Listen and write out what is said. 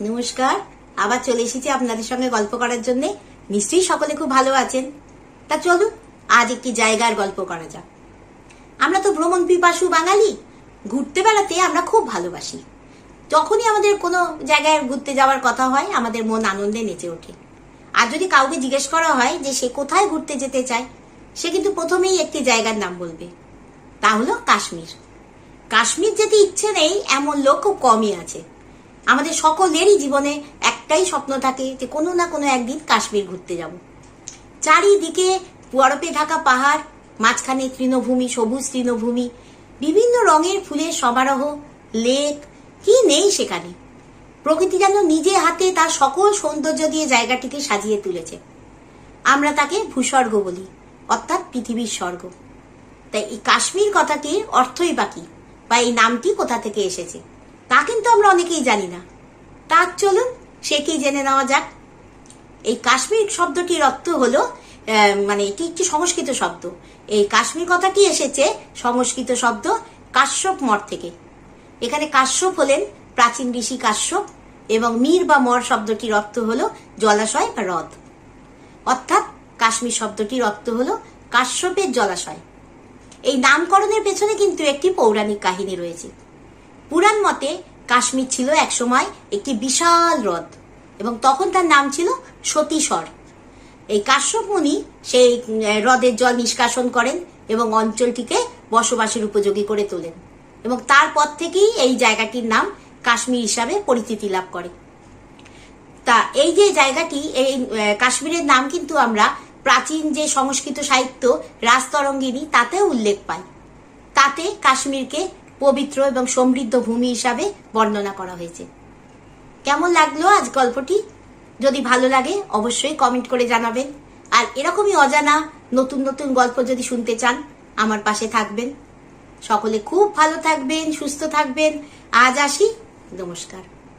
নমস্কার, আবার চলে এসেছি আপনাদের সঙ্গে গল্প করার জন্য। নিশ্চয়ই সকলে খুব ভালো আছেন। তা চলুন, আজ একটি জায়গার গল্প করা যাক। আমরা তো ভ্রমণ পিপাসু বাঙালি, ঘুরতে বেড়াতে আমরা খুব ভালোবাসি। যখনই আমাদের কোনো জায়গায় ঘুরতে যাওয়ার কথা হয়, আমাদের মন আনন্দে নেচে ওঠে। আর যদি কাউকে জিজ্ঞেস করা হয় যে সে কোথায় ঘুরতে যেতে চায়, সে কিন্তু প্রথমেই একটি জায়গার নাম বলবে। তা হলো কাশ্মীর। কাশ্মীর যেতে ইচ্ছে নেই, এমন লোক খুব কমই আছে। আমাদের সকলেরই জীবনে একটাই স্বপ্ন থাকে যে কোনো না কোনো একদিন কাশ্মীর ঘুরতে যাব। চারিদিকে বরফে ঢাকা পাহাড়, মাঝখানে তৃণভূমি, সবুজ তৃণভূমি, বিভিন্ন রঙের ফুলের সমারোহ, লেক, কি নেই সেখানে। প্রকৃতি যেন নিজে হাতে তার সকল সৌন্দর্য দিয়ে জায়গাটিকে সাজিয়ে তুলেছে। আমরা তাকে ভূস্বর্গ বলি, অর্থাৎ পৃথিবীর স্বর্গ। তাই এই কাশ্মীর কথাটির অর্থই বাকি বা এই নামটি কোথা থেকে এসেছে? তা কিন্তু আমরা অনেকেই জানি না। তা চলুন সে কি জেনে নেওয়া যাক। এই কাশ্মীর শব্দটির অর্থ হলো মানে এটি একটি সংস্কৃত শব্দ। এই কাশ্মীর কথাটি এসেছে সংস্কৃত শব্দ কাশ্যপ মঠ থেকে। এখানে কাশ্যপ হলেন প্রাচীন ঋষি কাশ্যপ এবং মীর বা মর শব্দটির অর্থ হলো জলাশয় বা হ্রদ। অর্থাৎ কাশ্মীর শব্দটির অর্থ হলো কাশ্যপের জলাশয়। এই নামকরণের পেছনে কিন্তু একটি পৌরাণিক কাহিনী রয়েছে। পুরাণ মতে কাশ্মীর ছিল একসময় একটি বিশাল হ্রদ এবং তখন তার নাম ছিল সতীশ্বর এই কাশ্যপ মুনি সেই হ্রদের জল নিষ্কাশন করেন এবং অঞ্চলটিকে বসবাসের উপযোগী করে তোলেন এবং তারপর থেকেই এই জায়গাটির নাম কাশ্মীর হিসাবে পরিচিতি লাভ করে। তা এই যে জায়গাটি, এই কাশ্মীরের নাম কিন্তু আমরা প্রাচীন যে সংস্কৃত সাহিত্য রাজতরঙ্গিনী তাতেও উল্লেখ পাই। তাতে কাশ্মীরকে পবিত্র এবং সমৃদ্ধ ভূমি হিসাবে বর্ণনা করা হয়েছে। কেমন লাগল আজ গল্পটি? যদি ভালো লাগে, অবশ্যই কমেন্ট করে জানাবেন। আর এরকমই অজানা, নতুন নতুন গল্প যদি শুনতে চান, আমার পাশে থাকবেন। সকলে খুব ভালো থাকবেন, সুস্থ থাকবেন। আজ আসি। নমস্কার।